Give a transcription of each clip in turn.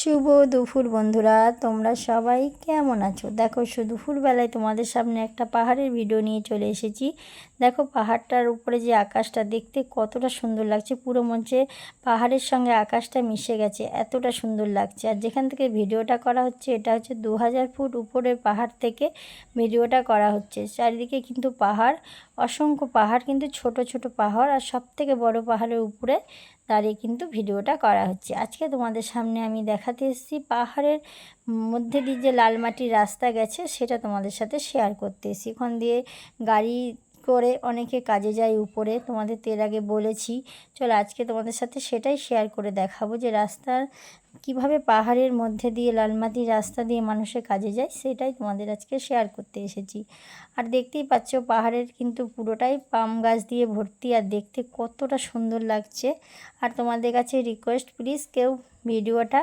শুভ দুপুর বন্ধুরা, তোমরা সবাই কেমন আছো? দেখো দুপুরবেলায় তোমাদের সামনে একটা পাহাড়ের ভিডিও নিয়ে চলে এসেছি। দেখো, পাহাড়টার উপরে যে আকাশটা দেখতে কতটা সুন্দর লাগছে। পুরো মঞ্চে পাহাড়ের সঙ্গে আকাশটা মিশে গেছে, এতটা সুন্দর লাগছে। আর যেখান থেকে ভিডিওটা করা হচ্ছে, এটা হচ্ছে দু হাজার ফুট উপরের পাহাড় থেকে ভিডিওটা করা হচ্ছে। চারিদিকে কিন্তু পাহাড়, অসংখ্য পাহাড় কিন্তু ছোট ছোট পাহাড় আর সব থেকে বড় পাহাড়ের উপরে দাঁড়িয়ে কিন্তু ভিডিওটা করা হচ্ছে। আজকে তোমাদের সামনে আমি দেখাতে এসেছি। পাহাড়ের মধ্যে দিয়ে যে লাল মাটির রাস্তা গেছে, সেটা তোমাদের সাথে শেয়ার করতে এসেছি। ওখান দিয়ে গাড়ি করে অনেকে কাজে যায় উপরে, তোমাদের তো এর আগে বলেছি। চলো আজকে তোমাদের সাথে সেটাই শেয়ার করে দেখাবো যে রাস্তার কীভাবে পাহাড়ের মধ্যে দিয়ে লালমাটির রাস্তা দিয়ে মানুষের কাজে যায়, সেটাই তোমাদের আজকে শেয়ার করতে এসেছি। আর দেখতেই পাচ্ছ পাহাড়ের কিন্তু পুরোটাই পাম গাছ দিয়ে ভর্তি, আর দেখতে কতটা সুন্দর লাগছে। আর তোমাদের কাছে রিকোয়েস্ট প্লিজ কেউ ভিডিওটা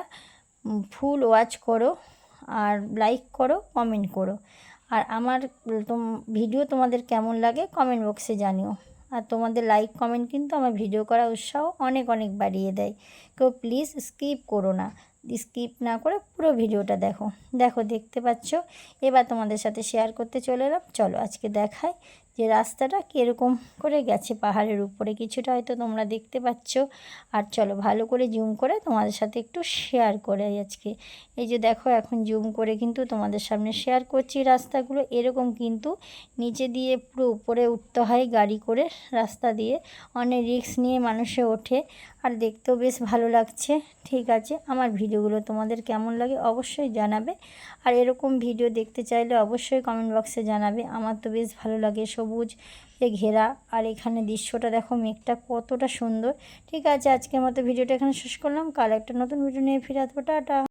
ফুল ওয়াচ করো আর লাইক করো, কমেন্ট করো। আর আমার ভিডিও তোমাদের কেমন লাগে কমেন্ট বক্সে জানিও। আর তোমাদের লাইক, কমেন্ট কিন্তু আমার ভিডিও করা উৎসাহ অনেক অনেক বাড়িয়ে দেয়। কেউ প্লিজ স্কিপ করো না। স্কিপ না করে পুরো ভিডিওটা দেখো। দেখো, দেখতে পাচ্ছ? এবার তোমাদের সাথে শেয়ার করতে চলে এলাম। চলো আজকে দেখাই যে রাস্তাটা কীরকম করে গেছে। পাহাড়ের উপরে কিছুটা হয়তো তোমরা দেখতে পাচ্ছ। আর চলো, ভালো করে জুম করে তোমাদের সাথে একটু শেয়ার করে আজকে। এই যে দেখো, এখন জুম করে কিন্তু তোমাদের সামনে শেয়ার করছি রাস্তাগুলো। এরকম কিন্তু নিচে দিয়ে পুরো উপরে উঠতে হয় গাড়ি করে রাস্তা দিয়ে। অনেক রিক্স নিয়ে মানুষে ওঠে। আর দেখতেও বেশ ভালো লাগছে। ঠিক আছে, আমার ভিডিওগুলো তোমাদের কেমন লাগে অবশ্যই জানাবে। আর এরকম ভিডিও দেখতে চাইলে অবশ্যই কমেন্ট বক্সে জানাবে। আমার তো বেশ ভালো লাগে সবুজ এ ঘেরা। আর এখানে দৃশ্যটা দেখো, মেঘটা কতটা সুন্দর। ঠিক আছে, আজকের মতো ভিডিওটা এখানে শেষ করলাম। কাল একটা নতুন ভিডিও নিয়ে ফিরে আসব। টাটা।